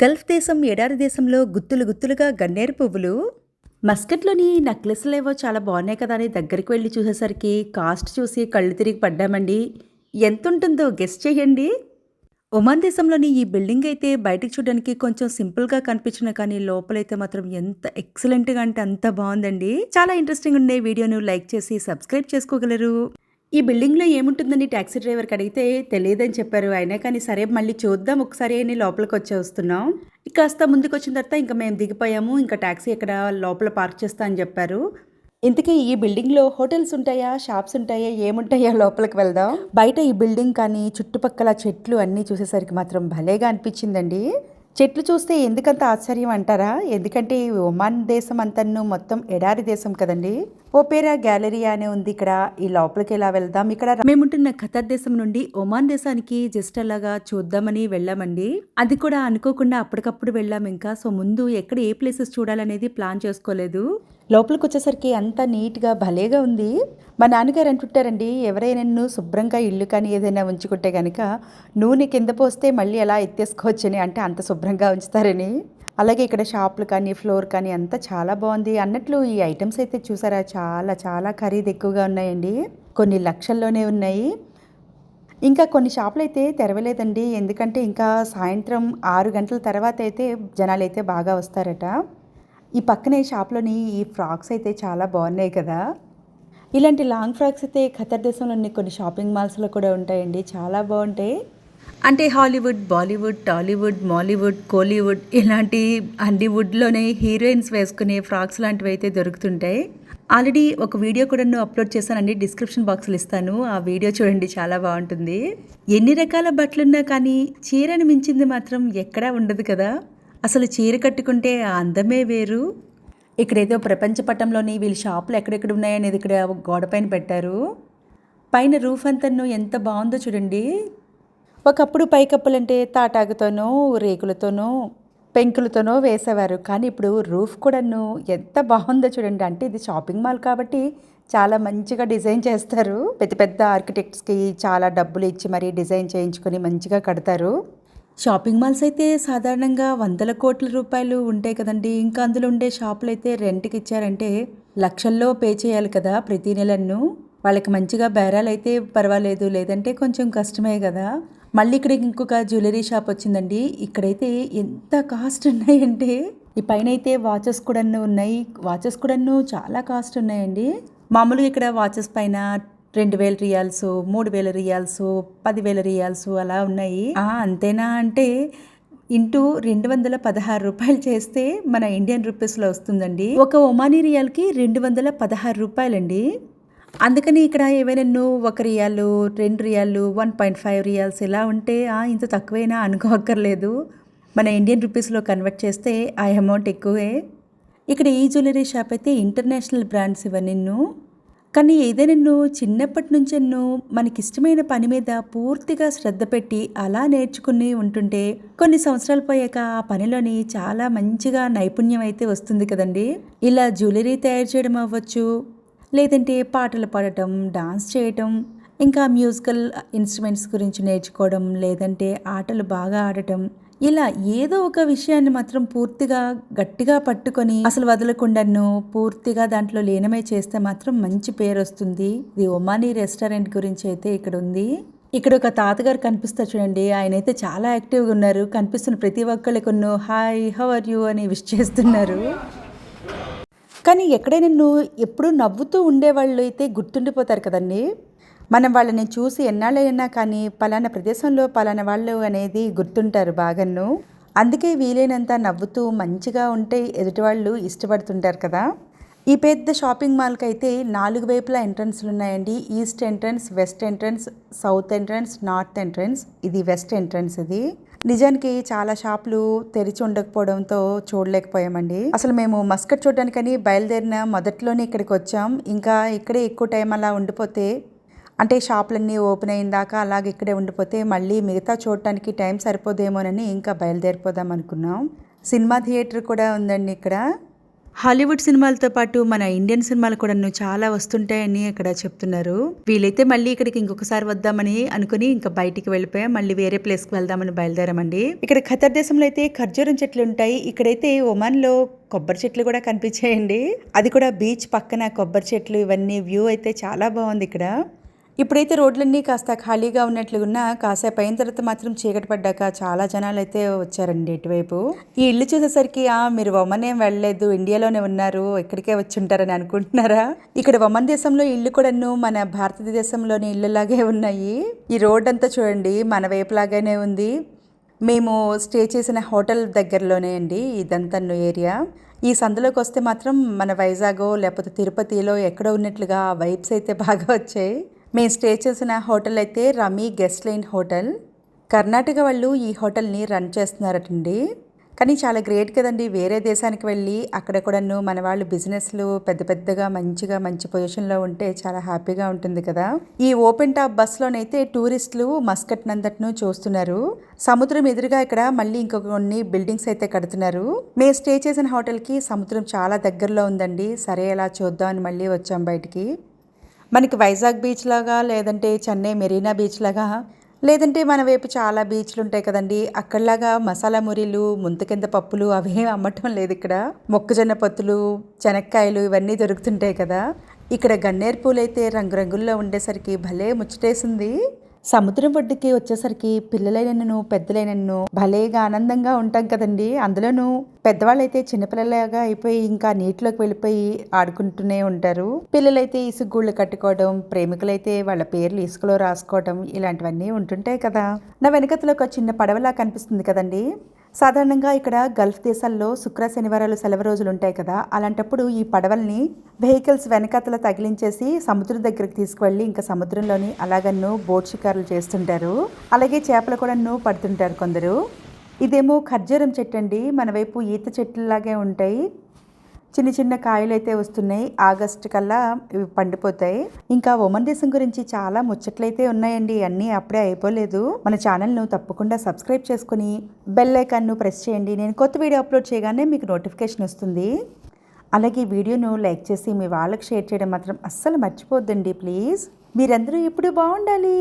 Gulf దేశం ఎడారి దేశంలో గుత్తులు గుత్తులుగా గన్నేరు పువ్వులు. మస్కట్లోని నెక్లెస్లేవో చాలా బాగున్నాయి కదా అని దగ్గరికి వెళ్ళి చూసేసరికి కాస్ట్ చూసి కళ్ళు తిరిగి పడ్డామండి. ఎంత ఉంటుందో గెస్ట్ చేయండి. ఒమాన్ దేశంలోని ఈ బిల్డింగ్ అయితే బయటకు చూడడానికి కొంచెం సింపుల్గా కనిపించిన కానీ లోపలైతే మాత్రం ఎంత ఎక్సలెంట్గా అంటే అంత బాగుందండి. చాలా ఇంట్రెస్టింగ్ ఉండే వీడియోను లైక్ చేసి సబ్స్క్రైబ్ చేసుకోగలరు. ఈ బిల్డింగ్లో ఏముంటుందని ట్యాక్సీ డ్రైవర్కి అడిగితే తెలియదని చెప్పారు. అయినా కానీ సరే మళ్ళీ చూద్దాం. ఒకసారి అని లోపలికి వచ్చే వస్తున్నాం. ఇక కాస్త ముందుకు వచ్చిన తర్వాత ఇంకా మేము దిగిపోయాము. ఇంకా ట్యాక్సీ ఇక్కడ లోపల పార్క్ చేస్తా అని చెప్పారు. ఇంతకీ ఈ బిల్డింగ్లో హోటల్స్ ఉంటాయా? షాప్స్ ఉంటాయా? ఏముంటాయా? లోపలికి వెళ్దాం. బయట ఈ బిల్డింగ్ కానీ చుట్టుపక్కల చెట్లు అన్నీ చూసేసరికి మాత్రం భలేగా అనిపించిందండి. చెట్లు చూస్తే ఎందుకంత ఆశ్చర్యం అంటారా? ఎందుకంటే ఈ ఒమాన్ దేశం అంతను మొత్తం ఎడారి దేశం కదండి. ఓపేరా గ్యాలరీ అనే ఉంది ఇక్కడ. ఈ లోపలికి ఎలా వెళ్దాం? ఇక్కడ మేముంటున్న ఖతర్ దేశం నుండి ఒమాన్ దేశానికి జస్ట్ అలాగా చూద్దామని వెళ్ళామండి. అది కూడా అనుకోకుండా అప్పటికప్పుడు వెళ్ళాం ఇంకా. సో ముందు ఎక్కడ ఏ ప్లేసెస్ చూడాలనేది ప్లాన్ చేసుకోలేదు. లోపలికి వచ్చేసరికి అంత నీట్గా భలేగా ఉంది. మా నాన్నగారు అంటుంటారండి ఎవరైనా నన్ను శుభ్రంగా ఇల్లు కానీ ఏదైనా ఉంచుకుంటే కనుక నూనె కింద పోస్తే మళ్ళీ ఎలా ఎత్తేసుకోవచ్చని? అంటే అంత శుభ్రంగా ఉంచుతారని. అలాగే ఇక్కడ షాపులు కానీ ఫ్లోర్ కానీ అంతా చాలా బాగుంది. అన్నట్లు ఈ ఐటమ్స్ అయితే చూసారా? చాలా చాలా ఖరీదు ఎక్కువగా ఉన్నాయండి. కొన్ని లక్షల్లోనే ఉన్నాయి. ఇంకా కొన్ని షాపులు అయితే తెరవలేదండి. ఎందుకంటే ఇంకా సాయంత్రం ఆరు గంటల తర్వాత అయితే జనాలు అయితే బాగా వస్తారట. ఈ పక్కనే షాప్లోని ఈ ఫ్రాక్స్ అయితే చాలా బాగున్నాయి కదా. ఇలాంటి లాంగ్ ఫ్రాక్స్ అయితే ఖతర్ దేశంలోని కొన్ని షాపింగ్ మాల్స్లో కూడా ఉంటాయండి. చాలా బాగుంటాయి. అంటే Hollywood Bollywood Tollywood Mollywood Kollywood ఇలాంటి అన్ని వుడ్లోనే హీరోయిన్స్ వేసుకునే ఫ్రాక్స్ లాంటివి అయితే దొరుకుతుంటాయి. ఆల్రెడీ ఒక వీడియో కూడా నేను అప్లోడ్ చేశానండి డిస్క్రిప్షన్ బాక్స్లో ఇస్తాను. ఆ వీడియో చూడండి చాలా బాగుంటుంది. ఎన్ని రకాల బట్టలున్నా కానీ చీరను మించింది మాత్రం ఎక్కడా ఉండదు కదా. అసలు చీర కట్టుకుంటే ఆ అందమే వేరు. ఇక్కడేదో ప్రపంచ పటంలోని వీళ్ళ షాపులు ఎక్కడెక్కడ ఉన్నాయనేది ఇక్కడ గోడపైన పెట్టారు. పైన రూఫ్ అంతను ఎంత బాగుందో చూడండి. ఒకప్పుడు పైకప్పులంటే తాటాకుతోనో రేకులతోనో పెంకులతోనో వేసేవారు. కానీ ఇప్పుడు రూఫ్ కూడాను ఎంత బాగుందో చూడండి. అంటే ఇది షాపింగ్ మాల్ కాబట్టి చాలా మంచిగా డిజైన్ చేస్తారు. పెద్ద పెద్ద ఆర్కిటెక్ట్స్కి చాలా డబ్బులు ఇచ్చి మరీ డిజైన్ చేయించుకొని మంచిగా కడతారు. షాపింగ్ మాల్స్ అయితే సాధారణంగా వందల కోట్ల రూపాయలు ఉంటాయి కదండి. ఇంకా అందులో ఉండే షాపులు అయితే రెంట్కి ఇచ్చారంటే లక్షల్లో పే చేయాలి కదా ప్రతి నెలను వాళ్ళకి మంచిగా బేరాలు అయితే పర్వాలేదు. లేదంటే కొంచెం కష్టమే కదా. మళ్ళీ ఇక్కడ ఇంకొక జ్యువెలరీ షాప్ వచ్చిందండి. ఇక్కడైతే ఎంత కాస్ట్ ఉన్నాయంటే ఈ పైన అయితే వాచెస్ కూడా ఉన్నాయి. వాచెస్ కూడా చాలా కాస్ట్ ఉన్నాయండి. మామూలుగా ఇక్కడ వాచెస్ పైన రెండు వేల రియాల్స్ మూడు వేల రియాల్స్ పదివేల రియాల్స్ అలా ఉన్నాయి. అంతేనా అంటే ఇంటూ రెండు వందల పదహారు రూపాయలు చేస్తే మన ఇండియన్ రూపీస్లో వస్తుందండి. ఒక ఒమానీ రియాల్కి రెండు వందల పదహారు రూపాయలండి. అందుకని ఇక్కడ ఏవైనా ఒక రియాలు రెండు riyal one point five riyals ఇలా ఉంటే ఇంత తక్కువైనా అనుకోక్కర్లేదు మన ఇండియన్ రూపీస్లో కన్వర్ట్ చేస్తే ఆ అమౌంట్ ఎక్కువే. ఇక్కడ ఈ జ్యువెలరీ షాప్ అయితే ఇంటర్నేషనల్ బ్రాండ్స్ ఇవన్నీ కానీ ఏదైనా నువ్వు చిన్నప్పటి నుంచి నువ్వు మనకిష్టమైన పని మీద పూర్తిగా శ్రద్ధ పెట్టి అలా నేర్చుకుని ఉంటుంటే కొన్ని సంవత్సరాలు పోయాక ఆ పనిలోని చాలా మంచిగా నైపుణ్యం అయితే వస్తుంది కదండి. ఇలా జ్యువెలరీ తయారు చేయడం అవ్వచ్చు లేదంటే పాటలు పాడటం డాన్స్ చేయటం ఇంకా మ్యూజికల్ ఇన్స్ట్రుమెంట్స్ గురించి నేర్చుకోవడం లేదంటే ఆటలు బాగా ఆడటం ఇలా ఏదో ఒక విషయాన్ని మాత్రం పూర్తిగా గట్టిగా పట్టుకొని అసలు వదలకుండాను పూర్తిగా దాంట్లో లీనమే చేస్తే మాత్రం మంచి పేరు వస్తుంది. ఇది ఒమానీ రెస్టారెంట్ గురించి అయితే ఇక్కడ ఉంది. ఇక్కడ ఒక తాతగారు కనిపిస్తారు చూడండి. ఆయన అయితే చాలా యాక్టివ్గా ఉన్నారు. కనిపిస్తున్న ప్రతి ఒక్కళ్ళకి హాయ్ హౌ ఆర్ యూ? అని విష్ చేస్తున్నారు. కానీ ఎక్కడే నిన్ను ఎప్పుడూ నవ్వుతూ ఉండేవాళ్ళు అయితే గుర్తుండిపోతారు కదండి. మనం వాళ్ళని చూసి ఎన్నాళ్ళైనా కానీ పలానా ప్రదేశంలో పలానా వాళ్ళు అనేది గుర్తుంటారు బాగాను. అందుకే వీలైనంత నవ్వుతూ మంచిగా ఉంటే ఎదుటి వాళ్ళు ఇష్టపడుతుంటారు కదా. ఈ పెద్ద షాపింగ్ మాల్కి అయితే నాలుగు వైపులా ఎంట్రన్స్లు ఉన్నాయండి. East entrance west entrance south entrance north entrance. ఇది వెస్ట్ ఎంట్రన్స్ ఇది. నిజానికి చాలా షాపులు తెరిచి ఉండకపోవడంతో చూడలేకపోయామండి. అసలు మేము మస్కట్ చూడడానికని బయలుదేరిన మొదట్లోనే ఇక్కడికి వచ్చాం. ఇంకా ఇక్కడే ఎక్కువ టైం అలా ఉండిపోతే అంటే షాపులన్నీ ఓపెన్ అయిన దాకా అలాగే ఇక్కడే ఉండిపోతే మళ్ళీ మిగతా చూడటానికి టైం సరిపోదేమోనని ఇంకా బయలుదేరిపోదాం అనుకున్నాం. సినిమా థియేటర్ కూడా ఉందండి ఇక్కడ. హాలీవుడ్ సినిమాలతో పాటు మన ఇండియన్ సినిమాలు కూడా చాలా వస్తుంటాయని ఇక్కడ చెప్తున్నారు. వీలైతే మళ్ళీ ఇక్కడికి ఇంకొకసారి వద్దామని అనుకుని ఇంకా బయటికి వెళ్ళిపోయాం. మళ్ళీ వేరే ప్లేస్కి వెళ్దామని బయలుదేరామండి. ఇక్కడ ఖతర్ దేశంలో అయితే ఖర్జూరం చెట్లు ఉంటాయి. ఇక్కడైతే ఒమాన్లో కొబ్బరి చెట్లు కూడా కనిపించాయండి. అది కూడా బీచ్ పక్కన కొబ్బరి చెట్లు ఇవన్నీ వ్యూ అయితే చాలా బాగుంది ఇక్కడ. ఇప్పుడైతే రోడ్లన్నీ కాస్త ఖాళీగా ఉన్నట్లున్నా కాసేపు అయిన తర్వాత మాత్రం చీకటి పడ్డాక చాలా జనాలు అయితే వచ్చారండి ఇటువైపు. ఈ ఇల్లు చూసేసరికి ఆ మీరు వమనేం వెళ్ళలేదు ఇండియాలోనే ఉన్నారు ఇక్కడికే వచ్చి ఉంటారని అనుకుంటున్నారా? ఇక్కడ వమన్ దేశంలో ఇల్లు కూడాను మన భారతదేశంలోని ఇల్లులాగే ఉన్నాయి. ఈ రోడ్ అంతా చూడండి మన వైపులాగానే ఉంది. మేము స్టే చేసిన హోటల్ దగ్గరలోనే అండి ఇదంతా ఏరియా. ఈ సందులోకి వస్తే మాత్రం మన వైజాగో లేకపోతే తిరుపతిలో ఎక్కడో ఉన్నట్లుగా వైబ్స్ అయితే బాగా వచ్చాయి. మేము స్టే చేసిన హోటల్ అయితే Ramee guest line hotel. Karnataka వాళ్ళు ఈ హోటల్ని రన్ చేస్తున్నారటండి. కానీ చాలా గ్రేట్ కదండి వేరే దేశానికి వెళ్ళి అక్కడ కూడాను మన వాళ్ళు బిజినెస్లు పెద్ద పెద్దగా మంచిగా మంచి పొజిషన్లో ఉంటే చాలా హ్యాపీగా ఉంటుంది కదా. ఈ ఓపెన్ టాప్ బస్లోనైతే టూరిస్టులు మస్కట్ నందట్ను చూస్తున్నారు. సముద్రం ఎదురుగా ఇక్కడ మళ్ళీ ఇంకొక కొన్ని బిల్డింగ్స్ అయితే కడుతున్నారు. మేము స్టే చేసిన హోటల్కి సముద్రం చాలా దగ్గరలో ఉందండి. సరే ఎలా చూద్దాం అని మళ్ళీ వచ్చాం బయటికి. మనకి వైజాగ్ బీచ్ లాగా లేదంటే చెన్నై మెరీనా బీచ్ లాగా లేదంటే మన వైపు చాలా బీచ్లు ఉంటాయి కదండి. అక్కడలాగా మసాలా మురీలు ముంతకింద పప్పులు అవేం అమ్మటం లేదు ఇక్కడ. మొక్కజొన్న పత్తులు చెనక్కాయలు ఇవన్నీ దొరుకుతుంటాయి కదా. ఇక్కడ గన్నేరు పూలైతే రంగురంగుల్లో ఉండేసరికి భలే ముచ్చటేసింది. సముద్రం ఒడ్డుకి వచ్చేసరికి పిల్లలైనను పెద్దలైనను భలేగా ఆనందంగా ఉంటాం కదండి. అందులోనూ పెద్దవాళ్ళైతే చిన్నపిల్లలాగా అయిపోయి ఇంకా నీటిలోకి వెళ్ళిపోయి ఆడుకుంటూనే ఉంటారు. పిల్లలైతే ఇసుగుళ్ళు కట్టుకోవడం ప్రేమికులైతే వాళ్ళ పేర్లు ఇసుకలో రాసుకోవడం ఇలాంటివన్నీ ఉంటుంటాయి కదా. నా వెనకతలో ఒక చిన్న పడవలా కనిపిస్తుంది కదండి. సాధారణంగా ఇక్కడ గల్ఫ్ దేశాల్లో శుక్ర శనివారాలు సెలవు రోజులు ఉంటాయి కదా. అలాంటప్పుడు ఈ పడవల్ని వెహికల్స్ వెనకాతల తగిలించేసి సముద్రం దగ్గరికి తీసుకువెళ్ళి ఇంకా సముద్రంలోని అలాగన్ను బోట్ షికారులు చేస్తుంటారు. అలాగే చేపలు కూడా పడుతుంటారు కొందరు. ఇదేమో ఖర్జూరం చెట్టు అండి. మన వైపు ఈత చెట్లలాగే ఉంటాయి. చిన్న చిన్న కాయలు అయితే వస్తున్నాయి. ఆగస్ట్ కల్లా ఇవి పండిపోతాయి. ఇంకా ఒమన్ దేశం గురించి చాలా ముచ్చట్లయితే ఉన్నాయండి. అన్నీ అప్పుడే అయిపోలేదు. మన ఛానల్ను తప్పకుండా సబ్స్క్రైబ్ చేసుకుని బెల్ ఐకాన్ను ప్రెస్ చేయండి. నేను కొత్త వీడియో అప్లోడ్ చేయగానే మీకు నోటిఫికేషన్ వస్తుంది. అలాగే వీడియోను లైక్ చేసి మీ వాళ్ళకి షేర్ చేయడం మాత్రం అస్సలు మర్చిపోద్దండి ప్లీజ్. మీరందరూ ఇప్పుడు బాగుండాలి.